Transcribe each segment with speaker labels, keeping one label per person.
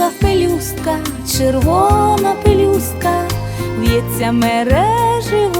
Speaker 1: Біла пелюстка, червона пелюстка, в'ється мереживо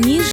Speaker 1: ніж